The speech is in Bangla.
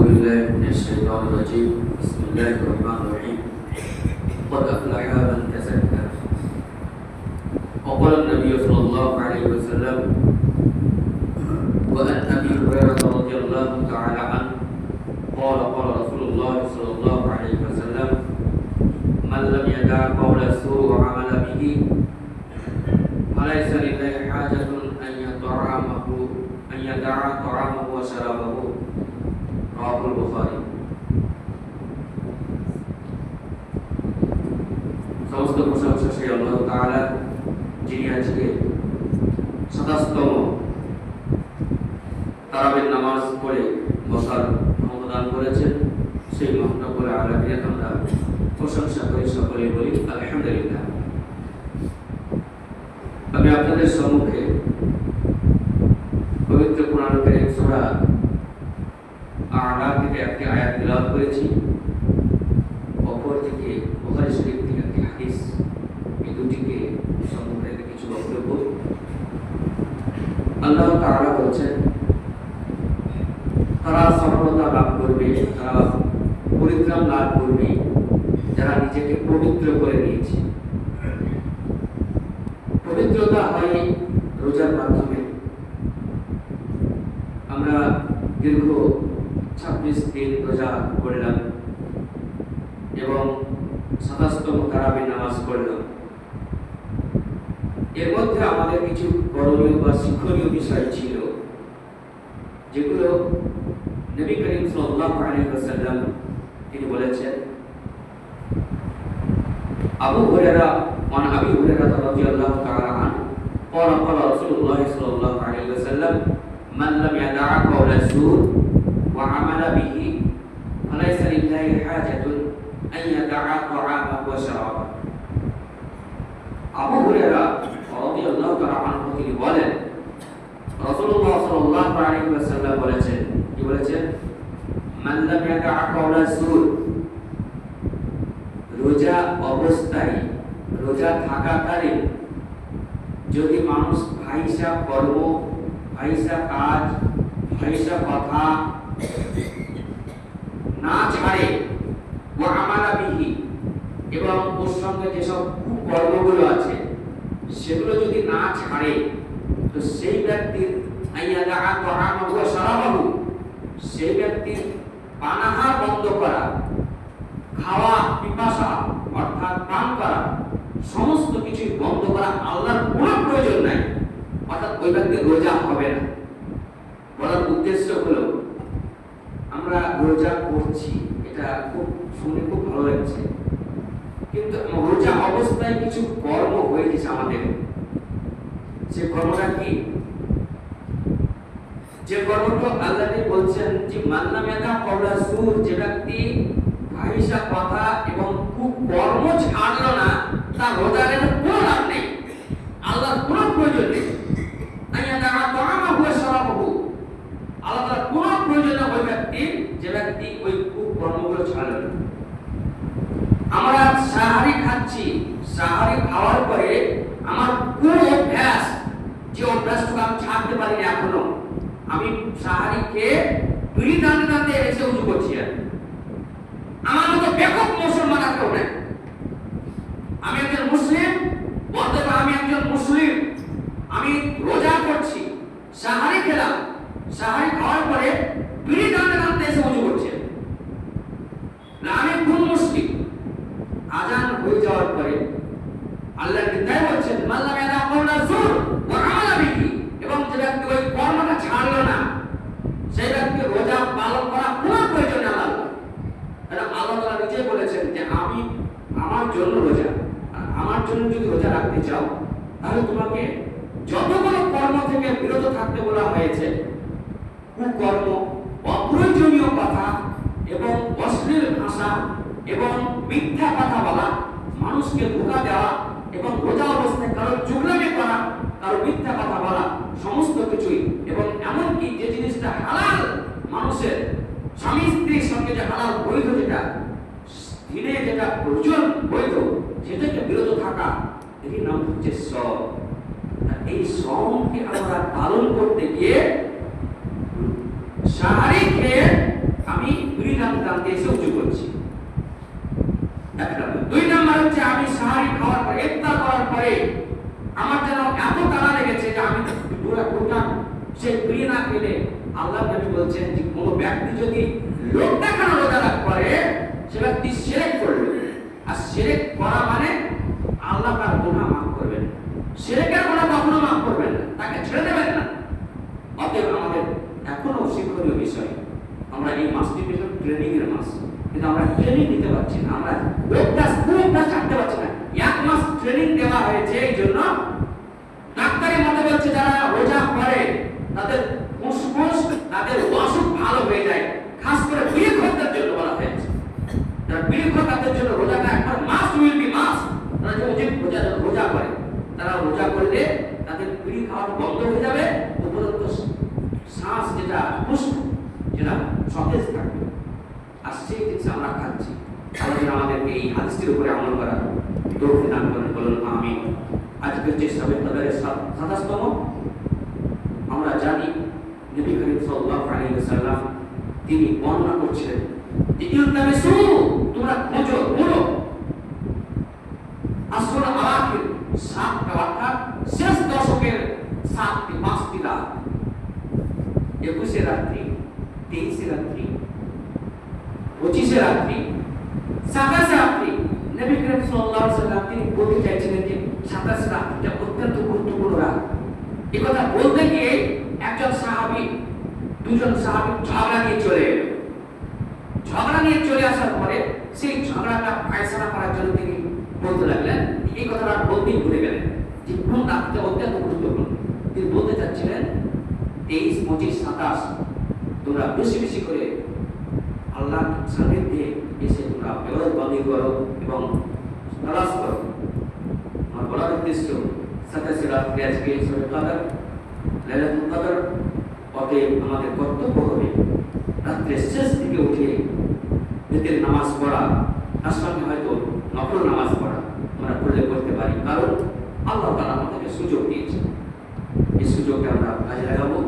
بالله من الشيطان الرجيم. بسم الله الرحمن الرحيم. قد أفلح من تزكى وقال النبي صلى الله عليه وسلم وعن أبي هريرة رضي الله تعالى عنه قال قال رسول الله صلى الله عليه وسلم من لم يدع قول السوء وعمل به فليس لله حاجة أن يطعمه أن يدع طعامه وشرابه. رواه البخاري সমস্ত প্রশংসা সেই আল্লাহ তাআলা যিনি আজকে সাতাশতম তারাবের নামাজ পড়ে বসার ক্ষমতা দান করেছেন সেই মহানগরে আলামিয়া আমরা প্রশংসা করি সকলে বলি আলহামদুলিল্লাহ আমি আপনাদের সম্মুখে পবিত্র কোরআন কারীম সূরা আলা থেকে একটি আয়াত তেলাওয়াত করেছি। অপর থেকে বুখারী শরীফ থেকে একটি হাদিস, এই দুটিকে সম্মুখে রেখে কিছু বক্তব্য। আল্লাহ তাআলা বলছেন, তারা সফলতা লাভ করবে, তারা পরিত্রাণ লাভ করবে, যারা নিজেকে পবিত্র করে নিয়েছে। পবিত্রতা হয় রোজার মাধ্যমে। আমরা দীর্ঘ ছাব্বিশ দিন রোজা করলাম এবং সাতাশতম তারাবি নামাজ পড়লাম এর মধ্যে আমাদের কিছু করণীয় বা শিক্ষণীয় বিষয় ছিল যেগুলো নবী করিম সাল্লাল্লাহু আলাইহি ওয়াসাল্লাম তিনি বলেছেন আবু হুরায়রা ওয়ান আবি হুরায়রা রাদিয়াল্লাহু তাআলা আনহু قال قال رسول الله صلى الله عليه وسلم من لم يدع قول الزور وعمل به فليس لله حاجة أن يدع طعامه وشرابه আবু হুরায়রা রাদিয়াল্লাহু তাআলা আনহু তিনি বলেন রাসূলুল্লাহ সাল্লাল্লাহু আলাইহি ওয়াসাল্লাম বলেছেন কি বলেছেন মান লাম ইয়াদা কাওলা সুর রোজা অবস্থায় রোজা থাকাকালীন যদি মানুষ ভাইসা কর্ম ভাইসা কাজ ভাইসা কথা না ছাড়ে ও আমারা বিহি এবং ওর সঙ্গে যেসব কর্মগুলো আছে, সেগুলো যদি না ছাড়ে, তো সেই ব্যক্তির সেই ব্যক্তির পানাহার বন্ধ করা, খাওয়া, পিপাসা, অর্থাৎ পান করা, সমস্ত কিছু বন্ধ করা আল্লাহর কোনো প্রয়োজন নাই। অর্থাৎ ওই ব্যক্তির রোজা হবে না। বলার উদ্দেশ্য হলো আমরা রোজা করছি এটা খুব শুনে খুব ভালো লাগছে। কিন্তু রোজা অবস্থায় কিছু কর্ম হয়ে গেছে আমাদের। সে কর্মটা কি? যে কর্মটা আল্লাহ বলছেন যে, মান্না মেধা কবলা সুর যে ব্যক্তি ফাহিসা কথা এবং কুকর্ম ছাড়লো না রোজার কোনো লাভ নেই আল্লাহর কোনো প্রয়োজন নেই আইয়া তারা তাআমা হুয়া শারাবহু আল্লাহ তাআলার কোনো প্রয়োজন নেই ওই ব্যক্তি যে ব্যক্তি ওই কুকর্মগুলো ছাড়লো না আমরা সাহারি খাচ্ছি সাহারি খাওয়ার পরে আমার কোন অভ্যাস যে অভ্যাসটুকু আমি ছাড়তে পারি না এখনও, আমি সাহারি খেয়ে বিড়ি টানতে টানতে এসে উজু করছি আর আমার মতো বেকক মুসলমান আর কেউ আমি একজন মুসলিম বলতে পারি আমি একজন মুসলিম আমি রোজা করছি সাহারি খেলাম সাহারি খাওয়ার পরে বিড়ি টানতে টানতে এসে উজু করছে না আমি কোন মুসলিম আজান হয়ে যাওয়ার পরে আল্লাহ তাই বলছেন মাল্লাম ইয়াদা কাওলা জুর ওয়া আমালা এবং যে ব্যক্তি ওই কর্মটা ছাড়লো না, সেই ব্যক্তি রোজা পালন করা কোনো প্রয়োজন আল্লাহ কারণ আল্লাহ তাআলা নিজে বলেছেন যে, আমি আমার জন্য রোজা আমার জন্য যদি রোজা রাখতে চাও, তাহলে তোমাকে যতগুলো কর্ম থেকে বিরত থাকতে বলা হয়েছে, কুকর্ম, অপ্রয়োজনীয় কথা এবং অশ্লীল ভাষা এবং মিথ্যা কথা বলা, মানুষকে ধোকা দেওয়া এবং রোজা অবস্থায় কারও চুগলামি করা কারও মিথ্যা কথা বলা, সমস্ত কিছুই। এবং এমনকি যে জিনিসটা হালাল, মানুষের স্বামী স্ত্রীর সঙ্গে যে হালাল বৈধ যেটা, দিনে যেটা প্রয়োজন বৈধ, সেটাকে বিরত থাকা এর নাম হচ্ছে সব। এই শ্রমকে আমরা পালন করতে গিয়ে সাহারি খেয়ে আমি টানতে এসে উঁচু করছি এক নম্বর। দুই নাম্বার হচ্ছে আমি সাহারি খাওয়ার পরে ইফতার করার পরে আমার যেন এত তাড়া লেগেছে যে আমি পুরো গোটা সে ফিরিয়ে না খেলে আল্লাহ নবী বলছেন যে কোনো ব্যক্তি যদি লোক দেখানো রোজা রাখ করে সে ব্যক্তি সেরেক করল। আর সেরেক করা মানে আল্লাহ তার গুনাহ মাফ করবেন। সেরেকের গুনাহ কখনো মাফ করবেন না, তাকে ছেড়ে দেবেন না। অতএব আমাদের এখনও শিক্ষণীয় বিষয়, আমরা এই মাসটি পেলাম ট্রেনিং এর মাস, কিন্তু আমরা ট্রেনিং নিতে পারছি না, আমরা অভ্যাস অভ্যাস ছাড়তে পারছি না। এক মাস ট্রেনিং দেওয়া হয়েছে, এই জন্য ডাক্তারি মতে বলছে, যারা রোজা করে, তাদের তাদের অসুখ ভালো হয়ে যায়। খাস করে বীরক্ষতার জন্য বলা হয়েছে। যারা বীরক্ষ তাদের জন্য রোজাটা একবার মাস উইল বি মাস তারা যে উচিত রোজা রোজা করে। তারা রোজা করলে তাদের বিড়ি খাওয়া বন্ধ হয়ে যাবে। উপরন্ত শ্বাস যেটা, পুষ্প, যেটা সতেজ থাকবে। আর সেই জিনিস আমরা খাচ্ছি। আমাদেরকে এই হাদিসটির উপরে আমল করা তৌফিক দান করেন, বলুন আমি আজকে হচ্ছে সবে তাদের সাতাশতম, আমরা জানি নবী করিম সাল্লাল্লাহু আলাইহি ওয়াসাল্লাম তিনি বর্ণনা করছিলেন ইলতামিসু তোমরা খোঁজো খোঁজো আসল আখির সাতটা অর্থাৎ শেষ দশকের সাতটি পাঁচটি রাত। একুশে রাত্রি, তেইশে রাত্রি, পঁচিশে রাত্রি, সাতাশে রাত্রি। নবী করিম সাল্লাল্লাহু আলাইহি সাল্লাম তিনি বলতে চাইছিলেন যে সাতাশে রাত্রিটা অত্যন্ত গুরুত্বপূর্ণ রাত। এ কথা বলতে গিয়ে একজন সাহাবী, দুজন সাহাবী ঝগড়া নিয়ে চলে এলো। ঝগড়া নিয়ে চলে আসার পরে সেই ঝগড়াটা ফায়সালা করার জন্য তিনি বলতে লাগলেন, এই কথাটা বলতেই ভুলে গেলেন যে কোন রাতটা অত্যন্ত গুরুত্বপূর্ণ। তিনি বলতে চাচ্ছিলেন, তেইশ, পঁচিশ, সাতাশ, তোমরা বেশি বেশি করে আল্লাহ সান্নিধ্যে এসে তোমরা বন্দি করো এবং তালাশ করো আমার বলার উদ্দেশ্য সাতাশে রাত্রে আজকে সবে কাদার লাইলাতুল কদর, অতএব আমাদের কর্তব্য হবে রাত্রে শেষ দিকে উঠে ভেতের নামাজ পড়া। তার সঙ্গে হয়তো নকল নামাজ পড়া আমরা করলে করতে পারি। কারণ আল্লাহ তারা আমাদেরকে সুযোগ দিয়েছে এই সুযোগটা আমরা কাজে লাগাবো।